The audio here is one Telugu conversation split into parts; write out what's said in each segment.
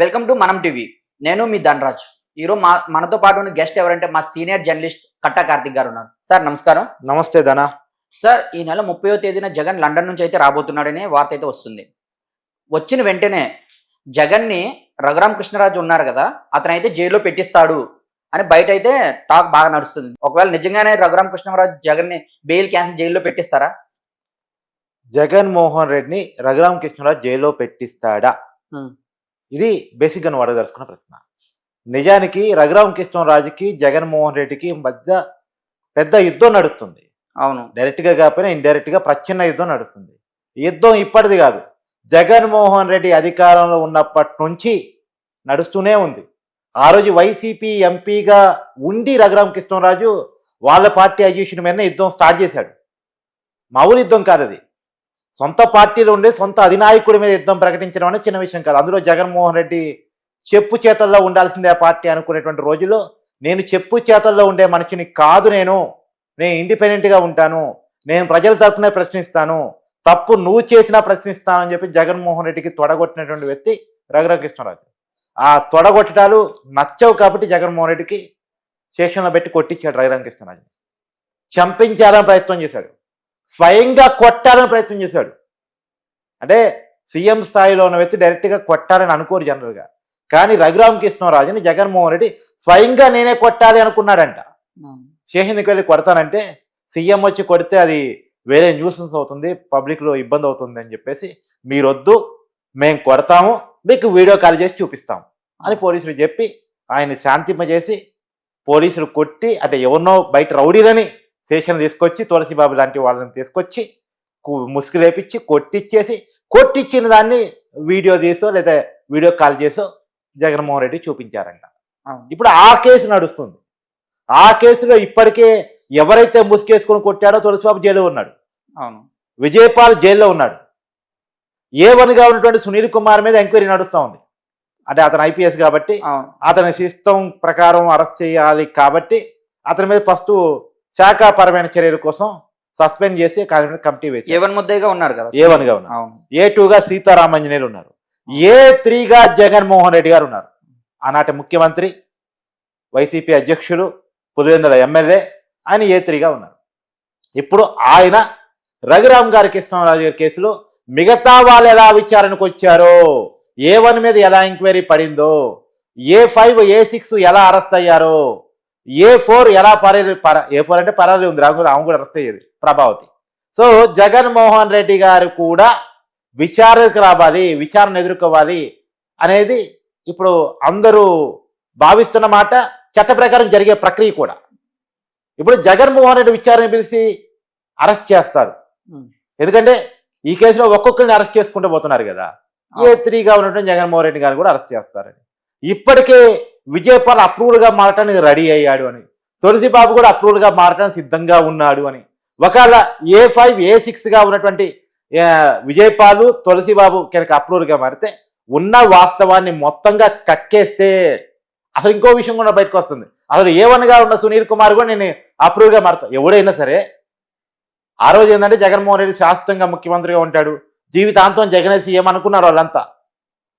వెల్కమ్ టు మనం టీవీ. నేను మీ ధనరాజ్. ఈరోజు మా మనతో పాటు ఉన్న గెస్ట్ ఎవరంటే మా సీనియర్ జర్నలిస్ట్ కట్టా కార్తిక్ గారు ఉన్నారు. సార్ నమస్కారం. నమస్తే ధన. సార్ ఈ నెల ముప్పయో తేదీన జగన్ లండన్ నుంచి అయితే రాబోతున్నాడనే వార్త అయితే వస్తుంది. వచ్చిన వెంటనే జగన్ని రఘురామ కృష్ణరాజు ఉన్నారు కదా అతను అయితే జైల్లో పెట్టిస్తాడు అని బయట అయితే టాక్ బాగా నడుస్తుంది. ఒకవేళ నిజంగానే రఘురామ కృష్ణరాజు జగన్ని బెయిల్ క్యాన్సిల్ జైల్లో పెట్టిస్తారా? జగన్మోహన్ రెడ్డిని రఘురామ కృష్ణరాజు జైల్లో పెట్టిస్తాడా. ఇది బేసిక్గా నువ్వు అడగదలుచుకున్న ప్రశ్న. నిజానికి రఘురామ కృష్ణరాజుకి జగన్మోహన్ రెడ్డికి మధ్య పెద్ద యుద్ధం నడుస్తుంది. అవును. డైరెక్ట్గా కాకపోయినా ఇండైరెక్ట్గా ప్రచ్ఛన్న యుద్ధం నడుస్తుంది. యుద్ధం ఇప్పటిది కాదు. జగన్మోహన్ రెడ్డి అధికారంలో ఉన్నప్పటి నుంచి నడుస్తూనే ఉంది. ఆ రోజు వైసీపీ ఎంపీగా ఉండి రఘురామ కృష్ణరాజు వాళ్ళ పార్టీ అధ్యక్షుడి మీద యుద్ధం స్టార్ట్ చేశాడు. మామూలు యుద్ధం కాదు అది సొంత పార్టీలో ఉండే సొంత అధినాయకుడి మీద యుద్ధం ప్రకటించడం అనేది చిన్న విషయం కాదు. అందులో జగన్మోహన్ రెడ్డి చెప్పు చేతల్లో ఉండాల్సిందే ఆ పార్టీ అనుకునేటువంటి రోజుల్లో. నేను చెప్పు చేతల్లో ఉండే మనిషిని కాదు నేను. నేను ఇండిపెండెంట్గా ఉంటాను. నేను ప్రజల తరఫునే ప్రశ్నిస్తాను. తప్పు నువ్వు చేసినా ప్రశ్నిస్తానని చెప్పి జగన్మోహన్ రెడ్డికి తొడగొట్టినటువంటి వ్యక్తి రఘురామకృష్ణరాజు ఆ తొడగొట్టడాలు నచ్చవు కాబట్టి జగన్మోహన్ రెడ్డికి శేషంలో పెట్టి కొట్టించాడు రఘురామకృష్ణరాజు చంపించాలని ప్రయత్నం చేశాడు. స్వయంగా కొట్టాలని ప్రయత్నం చేశాడు. అంటే సీఎం స్థాయిలో ఉన్న వ్యక్తి డైరెక్ట్గా కొట్టాలని అనుకోరు జనరల్గా. కానీ రఘురామకృష్ణరాజుని జగన్మోహన్ రెడ్డి స్వయంగా నేనే కొట్టాలి అనుకున్నాడంట. స్టేషన్కి వెళ్ళి కొడతానంటే సీఎం వచ్చి కొడితే అది వేరే న్యూసెన్స్ అవుతుంది పబ్లిక్లో ఇబ్బంది అవుతుంది అని చెప్పేసి మీరొద్దు మేము కొడతాము మీకు వీడియో కాల్ చేసి చూపిస్తాం అని పోలీసులు చెప్పి ఆయన శాంతింపజేసి పోలీసులు కొట్టి అంటే ఎవరినో బయట రౌడీలని స్టేషన్ తీసుకొచ్చి తులసిబాబు లాంటి వాళ్ళని తీసుకొచ్చి కు- ముసుగులేపించి కొట్టిచ్చేసి కొట్టిచ్చిన దాన్ని వీడియో తీసో లేదా వీడియో కాల్ చేసో జగన్మోహన్ రెడ్డి చూపించారంట. ఇప్పుడు ఆ కేసు నడుస్తుంది. ఆ కేసులో ఇప్పటికే ఎవరైతే ముసుగేసుకొని కొట్టాడో తులసిబాబు జైల్లో ఉన్నాడు. అవును. విజయపాల్ జైల్లో ఉన్నాడు. ఏ వన్గా ఉన్నటువంటి సునీల్ కుమార్ మీద ఎంక్వైరీ నడుస్తూ ఉంది. అంటే అతను ఐపీఎస్ కాబట్టి అతని సిస్టమ్ ప్రకారం అరెస్ట్ చేయాలి కాబట్టి అతని మీద ఫస్ట్ శాఖాపరమైన చర్యల కోసం సస్పెండ్ చేసి కమిటీ వేసి ఏవన్ ముద్దయిగా ఉన్నారు కదా ఏ వన్గా ఉన్నారు. ఏ టూగా సీతారామంజనేయులు ఉన్నారు. ఏ త్రీగా జగన్మోహన్ రెడ్డి గారు ఉన్నారు. ఆనాటి ముఖ్యమంత్రి వైసీపీ అధ్యక్షులు పులివెందుల ఎమ్మెల్యే ఆయన ఏ త్రీగా ఉన్నారు. ఇప్పుడు ఆయన రఘురామ్ గారి కృష్ణరాజు గారి కేసులో మిగతా వాళ్ళు ఎలా విచారణకు వచ్చారో ఏ వన్ మీద ఎలా ఎంక్వైరీ పడిందో ఏ ఫైవ్ ఏ సిక్స్ ఎలా అరెస్ట్ అయ్యారో ఏ ఫోర్ ఎలా పరే పర ఏ ఫోర్ అంటే పరారీ ఉంది. రాము ఆమె కూడా అరెస్ట్ అయ్యేది ప్రభావతి. సో జగన్మోహన్ రెడ్డి గారు కూడా విచారణకు రావాలి విచారణ ఎదుర్కోవాలి అనేది ఇప్పుడు అందరూ భావిస్తున్న మాట చట్ట ప్రకారం జరిగే ప్రక్రియ కూడా. ఇప్పుడు జగన్మోహన్ రెడ్డి విచారణ పిలిచి అరెస్ట్ చేస్తారు. ఎందుకంటే ఈ కేసులో ఒక్కొక్కరిని అరెస్ట్ చేసుకుంటూ పోతున్నారు కదా. ఏ త్రీగా ఉన్నటువంటి జగన్మోహన్ రెడ్డి గారిని కూడా అరెస్ట్ చేస్తారని. ఇప్పటికే విజయపాల్ అప్రూవల్గా మారటానికి రెడీ అయ్యాడు అని. తులసి బాబు కూడా అప్రూవల్గా మారటానికి సిద్ధంగా ఉన్నాడు అని. ఒకవేళ ఏ ఫైవ్ ఏ సిక్స్గా ఉన్నటువంటి విజయపాలు తులసి బాబు కనుక అప్రూవల్గా మారితే ఉన్న వాస్తవాన్ని మొత్తంగా కక్కేస్తే అసలు ఇంకో విషయం కూడా బయటకు వస్తుంది. అసలు ఏవన్గా ఉన్న సునీల్ కుమార్ కూడా నేను అప్రూవల్గా మారుతా. ఎవడైనా సరే ఆ రోజు ఏంటంటే జగన్మోహన్ రెడ్డి శాశ్వతంగా ముఖ్యమంత్రిగా ఉంటాడు. జీవితాంతం జగనే సీఎం అనుకున్నారు వాళ్ళంతా.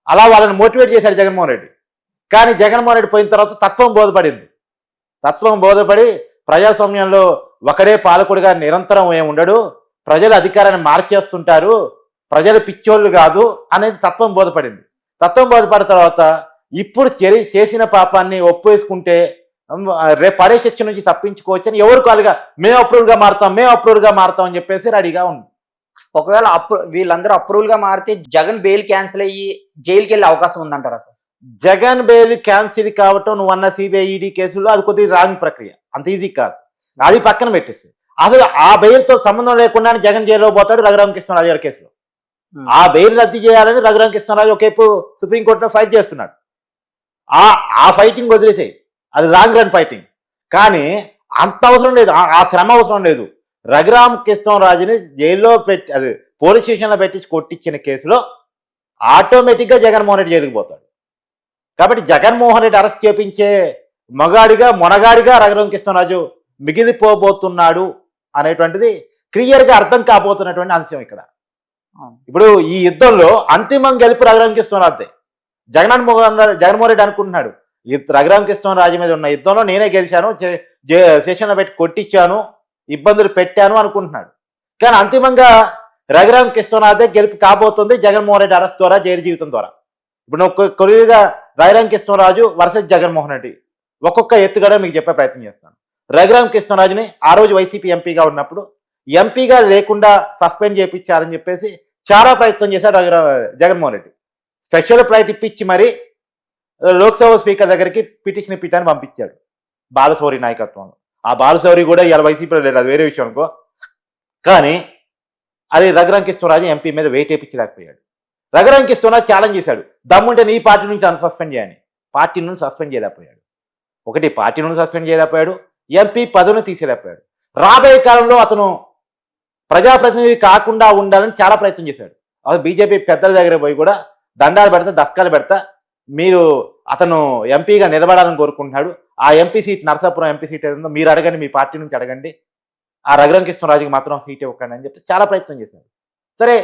అలా వాళ్ళని మోటివేట్ చేశాడు జగన్మోహన్ రెడ్డి. కానీ జగన్మోహన్ రెడ్డి పోయిన తర్వాత తత్వం బోధపడింది. తత్వం బోధపడి ప్రజాస్వామ్యంలో ఒకడే పాలకుడిగా నిరంతరం ఏమి ఉండడు. ప్రజలు అధికారాన్ని మార్చేస్తుంటారు. ప్రజలు పిచ్చోళ్ళు కాదు అనేది తత్వం బోధపడింది. తత్వం బోధపడిన తర్వాత ఇప్పుడు చెరి చేసిన పాపాన్ని ఒప్పేసుకుంటే రేపు పడే శిక్ష నుంచి అని ఎవరు కాలుగా మేము అప్రూవల్గా మారుతాం మేము అప్రూవ్గా మారుతాం అని చెప్పేసి రెడీగా ఉంది. ఒకవేళ అప్రూ వీళ్ళందరూ అప్రూవల్గా మారితే జగన్ బెయిల్ క్యాన్సిల్ అయ్యి జైలుకి వెళ్ళే అవకాశం ఉందంటారా సార్? జగన్ బెయిల్ క్యాన్సిల్ కావటం నువ్వు అన్న సిబిఐ ఈడీ కేసులో అది కొద్దిగా రాంగ్ ప్రక్రియ. అంత ఈజీ కాదు. అది పక్కన పెట్టేసి. అసలు ఆ బెయిల్తో సంబంధం లేకుండా జగన్ జైల్లో పోతాడు రఘురామకృష్ణరాజు గారి కేసులో. ఆ బెయిల్ రద్దు చేయాలని రఘురామకృష్ణరాజు ఒకవైపు సుప్రీంకోర్టులో ఫైట్ చేస్తున్నాడు. ఆ ఆ ఫైటింగ్ వదిలేసేయి. అది లాంగ్ రన్ ఫైటింగ్ కానీ అంత అవసరం లేదు. ఆ- ఆ శ్రమ అవసరం లేదు. రఘురామ్ కృష్ణరాజుని జైల్లో పెట్టి అది పోలీస్ స్టేషన్లో పెట్టి కొట్టించిన కేసులో ఆటోమేటిక్గా జగన్మోహన్ రెడ్డి జైలుకి పోతాడు. కాబట్టి జగన్మోహన్ రెడ్డి అరెస్ట్ చేపించే మగాడిగా మొనగాడిగా రఘురామ కృష్ణరాజు మిగిలిపోబోతున్నాడు అనేటువంటిది క్లియర్గా అర్థం కాబోతున్నటువంటి అంశం ఇక్కడ. ఇప్పుడు ఈ యుద్ధంలో అంతిమం గెలుపు రఘురామ కృష్ణరాజుదే జగన్మోహన్ జగన్మోహన్ రెడ్డి అనుకుంటున్నాడు ఈ రఘురామ కృష్ణరాజు మీద ఉన్న యుద్ధంలో నేనే గెలిచాను స్టేషన్లో పెట్టి కొట్టించాను ఇబ్బందులు పెట్టాను అనుకుంటున్నాడు. కానీ అంతిమంగా రఘురామ కృష్ణరాజే గెలుపు కాబోతుంది జగన్మోహన్ రెడ్డి అరెస్ట్ ద్వారా జైలు జీవితం ద్వారా. ఇప్పుడు నువ్వు కొరియగా రఘురామ కృష్ణరాజు వర్సెస్ జగన్మోహన్ రెడ్డి. ఒక్కొక్క ఎత్తుగడ మీకు చెప్పే ప్రయత్నం చేస్తాను. రఘురామ్ కృష్ణరాజుని ఆ రోజు వైసీపీ ఎంపీగా ఉన్నప్పుడు ఎంపీగా లేకుండా సస్పెండ్ చేయించారని చెప్పేసి చాలా ప్రయత్నం చేశారు రఘురా జగన్మోహన్ రెడ్డి. స్పెషల్ ఫ్లైట్ ఇప్పించి మరి లోక్సభ స్పీకర్ దగ్గరికి పిటిషన్ ఇప్పించాన్ని పంపించాడు బాలశౌరి నాయకత్వంలో. ఆ బాలశౌరి కూడా ఇవాళ వైసీపీలో లేదు అది వేరే విషయం అనుకో. కానీ అది రఘురాం కృష్ణరాజు ఎంపీ మీద వెయిట్ వేయించలేకపోయాడు రఘురాం ఛాలెంజ్ చేశాడు. దమ్ముంటే నీ పార్టీ నుంచి అను సస్పెండ్ చేయని. పార్టీ నుండి సస్పెండ్ చేయలేకపోయాడు. ఒకటి పార్టీ నుండి సస్పెండ్ చేయలేకపోయాడు. ఎంపీ పదవిని తీసేయలేకపోయాడు రాబోయే కాలంలో అతను ప్రజాప్రతినిధి కాకుండా ఉండాలని చాలా ప్రయత్నం చేశాడు. అసలు బీజేపీ పెద్దల దగ్గర పోయి కూడా దండాలు పెడతా దస్కాలు పెడతా మీరు అతను ఎంపీగా నిలబడాలని కోరుకుంటున్నాడు. ఆ MP seat Narasapuram MP seat ఏదో మీరు అడగండి మీ పార్టీ నుంచి అడగండి. ఆ రఘురం కృష్ణరాజుకి మాత్రం సీట్ ఇవ్వకండి అని చెప్పి చాలా ప్రయత్నం చేశాడు. సరే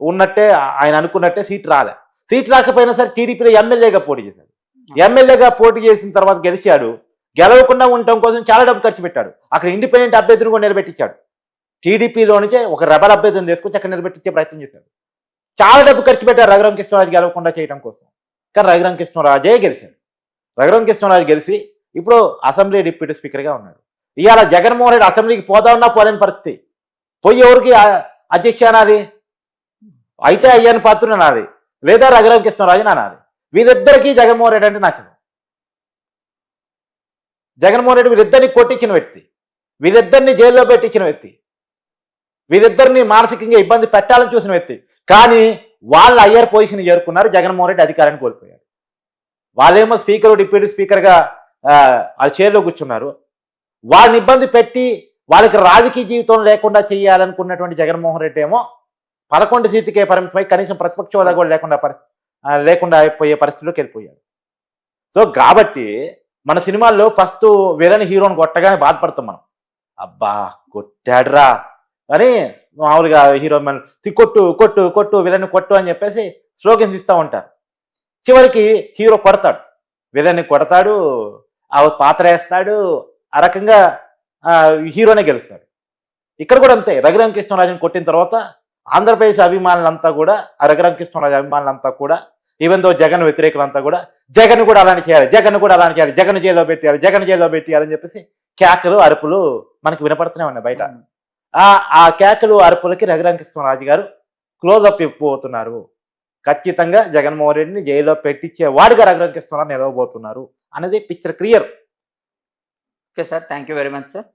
ఉన్నట్టే ఆయన అనుకున్నట్టే సీట్ రాలే. సీట్ రాకపోయినా సరే టీడీపీలో ఎమ్మెల్యేగా పోటీ చేశాడు. ఎమ్మెల్యేగా పోటీ చేసిన తర్వాత గెలిచాడు. గెలవకుండా ఉండటం కోసం చాలా డబ్బు ఖర్చు పెట్టాడు. అక్కడ ఇండిపెండెంట్ అభ్యర్థిని కూడా నిలబెట్టించాడు. టీడీపీలో నుంచే ఒక రెబల్ అభ్యర్థిని తీసుకొచ్చి అక్కడ నిలబెట్టించే ప్రయత్నం చేశాడు. చాలా డబ్బు ఖర్చు పెట్టారు రఘురామ కృష్ణరాజు గెలవకుండా చేయడం కోసం. కానీ రఘురామ కృష్ణరాజే గెలిచాడు. రఘురామ కృష్ణరాజు గెలిచి ఇప్పుడు అసెంబ్లీ డిప్యూటీ స్పీకర్గా ఉన్నాడు. ఇవాళ జగన్మోహన్ రెడ్డి అసెంబ్లీకి పోదామన్నా పోలేని పరిస్థితి. పోయి ఎవరికి అధ్యక్ష అనాలి? అయితే అయ్యాని పాత్ర నాది. లేదా రఘురామ కృష్ణరాజు నాది. వీరిద్దరికీ జగన్మోహన్ రెడ్డి అంటే నచ్చదు. జగన్మోహన్ రెడ్డి వీరిద్దరిని కొట్టించిన వ్యక్తి. వీరిద్దరిని జైల్లో పెట్టించిన వ్యక్తి. వీరిద్దరిని మానసికంగా ఇబ్బంది పెట్టాలని చూసిన వ్యక్తి. కానీ వాళ్ళ అయ్యర్ పొజిషన్ చేరుకున్నారు జగన్మోహన్ రెడ్డి అధికారాన్ని కోల్పోయారు వాళ్ళేమో స్పీకర్ డిప్యూటీ స్పీకర్గా ఆ, ఆ చైర్లో కూర్చున్నారు. వాళ్ళని ఇబ్బంది పెట్టి వాళ్ళకి రాజకీయ జీవితం లేకుండా చేయాలనుకున్నటువంటి జగన్మోహన్ రెడ్డి ఏమో పదకొండు సీట్లకే పరిమితమై కనీసం ప్రతిపక్ష హోదా కూడా లేకుండా పరిస్థితి లేకుండా అయిపోయే పరిస్థితిలోకి వెళ్ళిపోయాడు. సో కాబట్టి మన సినిమాల్లో ఫస్ట్ విలన్ హీరోని కొట్టగానే బాధపడతాం మనం. అబ్బా కొట్టాడురా. అని మామూలుగా హీరో మన "తి కొట్టు కొట్టు కొట్టు విలన్ కొట్టు అని చెప్పేసి స్లోగన్స్ ఇస్తూ ఉంటారు. చివరికి హీరో కొడతాడు. విలన్ని కొడతాడు ఆ పాత్ర వేస్తాడు ఆ రకంగా హీరోనే గెలుస్తాడు. ఇక్కడ కూడా అంతే. రఘురామ కృష్ణరాజుని కొట్టిన తర్వాత ఆంధ్రప్రదేశ్ అభిమానులంతా కూడా ఆ రఘురామ కృష్ణరాజు అభిమానులంతా కూడా ఈవెన్ దో జగన్ వ్యతిరేకులంతా కూడా జగన్ కూడా అలానే చేయాలి జగన్ కూడా అలానే చేయాలి జగన్ జైల్లో పెట్టాలి జగన్ జైల్లో పెట్టాలి అని చెప్పేసి కేకలు అరుపులు మనకి వినపడుతూనే ఉన్నాయి బయట. ఆ కేకలు అరుపులకి రఘురామ కృష్ణరాజు గారు క్లోజ్ అప్ ఇవ్వబోతున్నారు ఖచ్చితంగా జగన్మోహన్ రెడ్డిని జైల్లో పెట్టించే వాడిగా రఘురామ కృష్ణరాజు నిలవబోతున్నారు. అనేది picture clear okay sir thank you very much sir